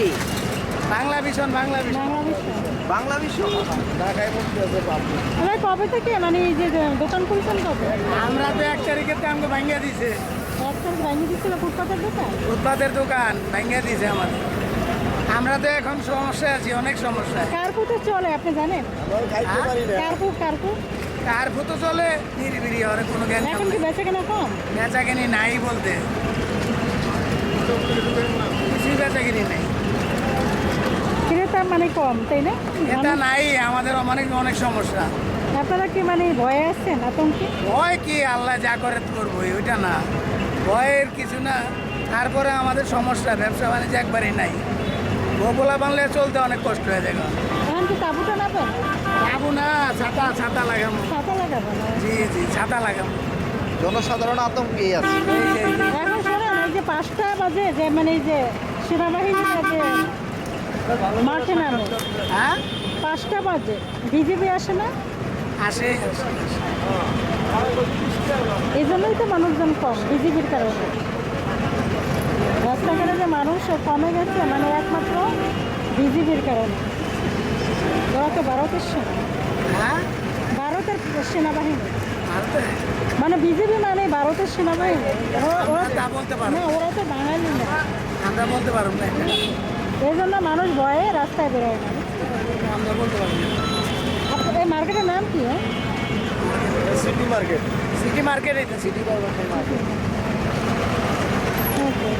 TV Bangla ভীষণ বাংলা ভীষণ। বাংলা বিশ্ব ঢাকায় বলতে আছে বাবু আমরা কবে থেকে? মানে এই যে দোকান খুলছেন কবে? আমরা তো এক তারিখে তো আমাকে ভাঙ্গা দিছে এক তারিখ ভেঙে দিচ্ছিল ফুটপাতের দোকান? উৎপাদের দোকান ভাঙ্গা দিছে আমাদের। আমরা তো এখন সমস্যা আছি অনেক সমস্যা কার্পুতে চলে আপনি জানেন? কার্পু কার্পু কার ফুতো চলে নিরিবিরি হরে কোনো জ্ঞান এখন কি বেচে কেনা কম? বেচা কিনি নাই বলতে। কিছুই বেচা কিনি নাই। মানে কম তাই না? এটা নাই আমাদের অনেক অনেক সমস্যা। আপনারা কি মানে ভয়ে আছেন আতঙ্কে? ভয় কি আল্লাহ যা করে করব ওইটা না। ভয়ের কিছু না তারপরে আমাদের সমস্যা ব্যবসা বাণিজ্য একবারই নাই। গোপলা বানলে চলতে অনেক কষ্ট হয়ে যায় এখন কি তাবুটা যাব না ছাতা ছাতা লাগাবো। ছাতা লাগাবেন জি জি ছাতা লাগাবো। জনসাধারণ আতঙ্কে আছে। এখন শোনেন এই যে পাঁচটা বাজে যে মানে যে সেনাবাহিনীরা যে মাঠে নামে। হ্যাঁ? পাঁচটা বাজে। বিজেপি আসে না? আসে। এই জন্যই তো মানুষজন কম বিজেপির কারণে। রাস্তাঘাটে যে মানুষ কমে গেছে মানে একমাত্র বিজেপির কারণে। ওরা তো ভারতের সেনা। হ্যাঁ? ভারতের সেনাবাহিনী? মানে বিজেপি মানে ভারতের সেনাবাহিনী। ওরা- তা বাঙালি না। আমরা বলতে পারব না। এই জন্য মানুষ ভয়ে রাস্তায় বেরোয় না। আমরা বলতে পারব আপনার এই মার্কেটের নাম কি হ্যাঁ সিটি মার্কেট। সিটি মার্কেট এটা সিটি মার্কেট। ওকে।